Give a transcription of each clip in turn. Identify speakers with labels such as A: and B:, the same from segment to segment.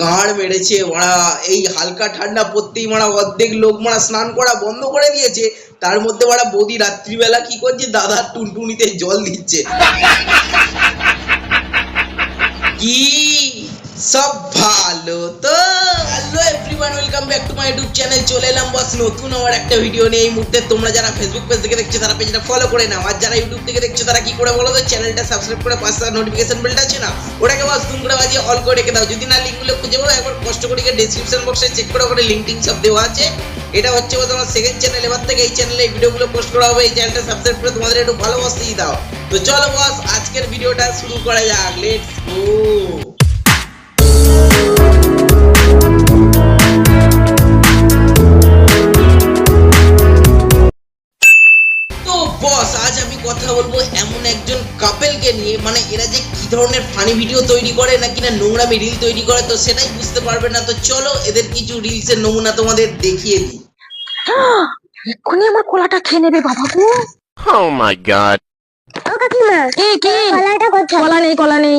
A: কার মেরেছে মারা। এই হালকা ঠান্ডা পড়তেই মারা অর্ধেক লোক মারা স্নান করা বন্ধ করে দিয়েছে। তার মধ্যে মারা বৌদি রাত্রিবেলা কি করছে? দাদার টুনটুনিতে জল দিচ্ছে। কি সব ভালো তো? এভরিওয়ান ওয়েলকাম চলে এলাম বাস নতুন আমার একটা ভিডিও নিয়ে। এই মুহূর্তে তোমরা যারা ফেসবুক পেজ থেকে দেখছ, তারা পেজটা ফলো করে নাও। আর যারা ইউটিউব থেকে দেখছ, তারা কি করে বলো তো চ্যানেলটা সাবস্ক্রাইব করে পাশে বেলটা আছে না? ওটাকে বাস তুমি বাজিয়ে অল করে রেখে দাও। যদি না লিঙ্কগুলো খুঁজে পাও, একবার কষ্ট করে গিয়ে বক্সে চেক করে ওখানে লিঙ্ক সব দেওয়া আছে। এটা হচ্ছে আমার সেকেন্ড চ্যানেল এবার থেকে এই চ্যানেলে ভিডিওগুলো পোস্ট করা হবে। এই চ্যানেলটা সাবস্ক্রাইব করে তোমাদের একটু ভালোবাসতেই দাও। তো চলো বস আজকের ভিডিওটা শুরু করা যাক। লেটস গো আমি কথা বলব এমন একজন কাপেলকে নিয়ে। মানে এরা যে কি ধরনের ফানি ভিডিও তৈরি করে নাকি না নোংরামি রিল তৈরি করে তো সেটাই বুঝতে পারবে না। তো চলো এদের কিছু রিলসের নমুনা তোমাদের দেখিয়ে দিই।
B: এক্ষুনি আমার কলাটা খেয়ে নেবে বাবা গো।
C: ও মাই গড
B: ও কাকিমা কি কি? কলাটা কোথায় কলা নেই কলা নেই।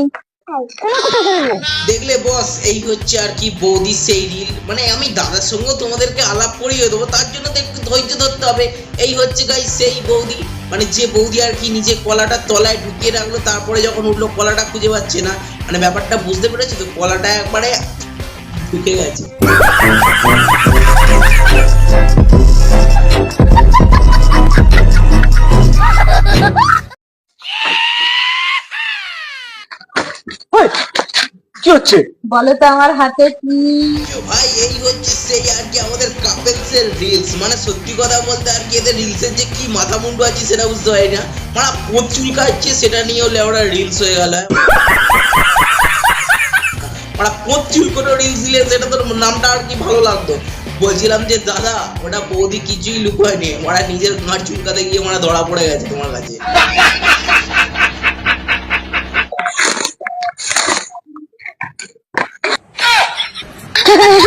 A: দেখলে বস এই হচ্ছে আর কি বৌদি সেই রিল মানে আমি দাদার সঙ্গেও তোমাদেরকে আলাপ করিয়ে দেবো, তার জন্য তো একটু ধৈর্য ধরতে হবে। এই হচ্ছে গাই সেই বৌদি। মানে যে বৌদি আর কি নিজে কলাটা তলায় ঢুকিয়ে রাখল, তারপরে যখন উঠল, কলাটা খুঁজে পাচ্ছে না। মানে ব্যাপারটা বুঝতে পেরেছ তো? কলাটা একবারে ঢুকে গেছে।
D: হচ্ছে
B: বলো তো আমার হাতে কি?
A: ভাই এই হচ্ছে সেই আর কি আমাদের কাপেলস এর রিলস মানে সত্যি কথা বলতে আর কি এদের রিলস এর যে কি মাথা মুন্ডু আছে সেটা বুঝতে পারি না। মানে প্রচুর খাচ্ছে সেটা নিয়েও লেওড়া রিলস হয়ে গেল। মানে প্রচুর করে রিলস দিলে সেটা তোর নামটা আর কি ভালো লাগতো। বলছিলাম যে দাদা ওটা বৌদি কিছুই লুকোয়নি। ওরা নিজের ঘাট চুলকাতে গিয়ে মানে ধরা পড়ে গেছে তোমার কাছে।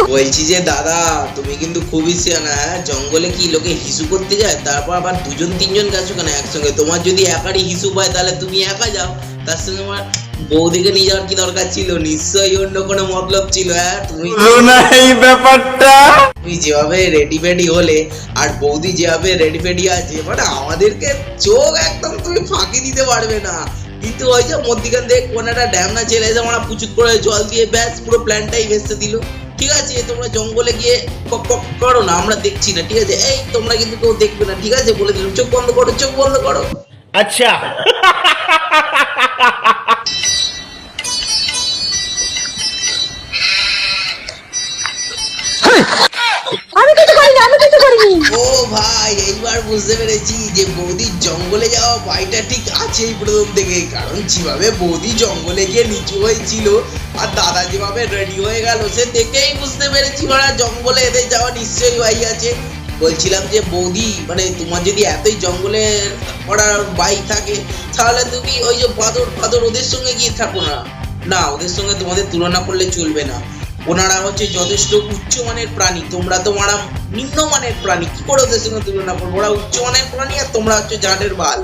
A: বলছি যে দাদা তুমি কিন্তু খুবই সিয়ানা হ্যাঁ? জঙ্গলে কি লোকে হিসু করতে যায়? তারপর আবার দুজন তিনজন গেছো কেন একসঙ্গে? তোমার যদি একারই হিসু পায় তাহলে তুমি একা যাও। তার সঙ্গে আমার বৌদিকে নিয়ে যাওয়ার কি দরকার ছিল? নিশ্চয়ই অন্য কোনো মতলব ছিল হ্যাঁ? তুমি
D: এই ব্যাপারটা?
A: তুমি যেভাবে রেডি ফেডি হলে আর বৌদি যেভাবে রেডি ফেডি আছে মানে আমাদেরকে চোখ একদম তুমি ফাঁকি দিতে পারবে না। কিন্তু ওই যে মধ্যিখান থেকে কোন একটা ড্যাম না ছেড়ে এসে আমরা পুচুত করে জল দিয়ে ব্যাস পুরো প্ল্যানটাই ভেসে দিল। ঠিক আছে, তোমরা জঙ্গলে গিয়ে করো না, আমরা দেখছি না, ঠিক আছে? এই, তোমরা কিন্তু কেউ দেখবে না, ঠিক আছে? বলে দিলাম, চোখ বন্ধ করো, চোখ বন্ধ করো।
D: আচ্ছা।
A: ও ভাই, এইবার বুঝতে পেরেছি যে বৌদির জঙ্গলে যাওয়া ঠিক আছেই প্রথম থেকে, কারণ যেভাবে বৌদি জঙ্গলে গিয়ে নিচু হয়েছিল আর দাদা যেভাবে রেডি হয়ে গেল, সে দেখেই বুঝতে পেরেছি মারা জঙ্গলে এদের যাওয়া নিশ্চয়ই ভাই আছে। বলছিলাম যে, বৌদি মানে তোমার যদি এতই জঙ্গলে করার বাইক থাকে, তাহলে তুমি ওই যে বাদর ফাদর ওদের সঙ্গে গিয়ে থাকো না। না, ওদের সঙ্গে তোমাদের তুলনা করলে চলবে না। ওনারা হচ্ছে যথেষ্ট উচ্চমানের প্রাণী, তোমরা তো মারা নিম্নমানের প্রাণী, কি করে ওদের সঙ্গে তুলনা করব? ওরা উচ্চমানের প্রাণী আর তোমরা হচ্ছে জানের বাল।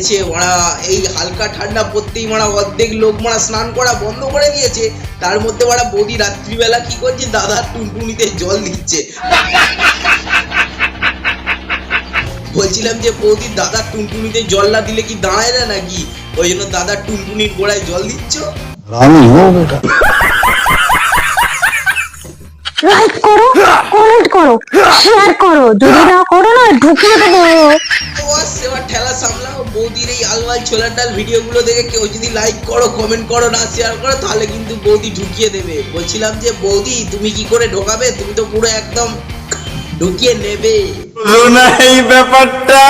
A: মেরেছে মারা এই হালকা ঠান্ডা পড়তেই মারা অর্ধেক লোক মারা স্নান করা বন্ধ করে দিয়েছে। তার মধ্যে মারা বৌদি রাত্রিবেলা কি করছে? দাদার টুনটুনিতে জল দিচ্ছে। বলছিলাম যে বৌদি দাদার টুনটুনিতে জল না দিলে কি দাঁড়ায় না নাকি? ওই জন্য দাদার টুনটুনির গোড়ায় জল দিচ্ছ।
B: লাইক করো কমেন্ট করো শেয়ার করো যদি না ঢুকিয়ে দেবো।
A: বস এবার ঠেলা সামলাও। বৌদির এই আলবাল ছোলার ডাল ভিডিওগুলো দেখে কেউ যদি লাইক করো কমেন্ট করো না শেয়ার করো তাহলে কিন্তু বৌদি ঢুকিয়ে দেবে। বলছিলাম যে বৌদি তুমি কি করে ঢোকাবে? তুমি তো পুরো একদম ঢুকিয়ে নেবে।
D: না এই ব্যাপারটা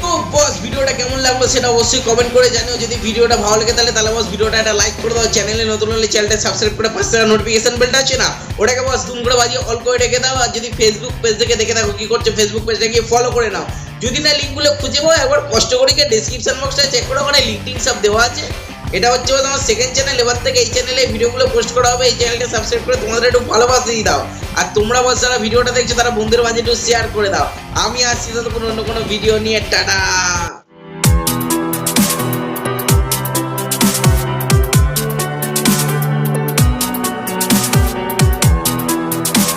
A: তো বস ভিডিওটা কেমন লাগল সেটা অবশ্যই কমেন্ট করে জানিও। যদি ভিডিওটা ভালো লাগে তাহলে তাহলে বস ভিডিওটা একটা লাইক করে দাও। চ্যানেলে নতুন হলে চ্যানেলটা সাবস্ক্রাইব করে পাশে নোটিফিকেশন বেলটা আছে না? ওটাকে বস দুম করে বাজিয়ে অল করে রেখে দাও। আর যদি ফেসবুক পেজ থেকে দেখে থাকো কি করছে ফেসবুক পেজটা গিয়ে ফলো করে নাও। যদি না লিঙ্কগুলো খুঁজে পাও, একবার কষ্ট করে গিয়ে ডেসক্রিপশন বক্সটা চেক করো ওখানে লিঙ্কিং সব দেওয়া আছে। এটা হচ্ছে আমার সেকেন্ড চ্যানেল এবার থেকে এই চ্যানেলে ভিডিওগুলো পোস্ট করা হবে। এই চ্যানেলটা সাবস্ক্রাইব করে তোমাদের একটু ভালোবাসা দিয়ে দাও। আর তোমরা বস যারা ভিডিওটা দেখছ তারা বন্ধুদের মাঝে একটু শেয়ার করে দাও। আমি আসছি ততক্ষণ অন্য কোনো ভিডিও নিয়ে। টাটা!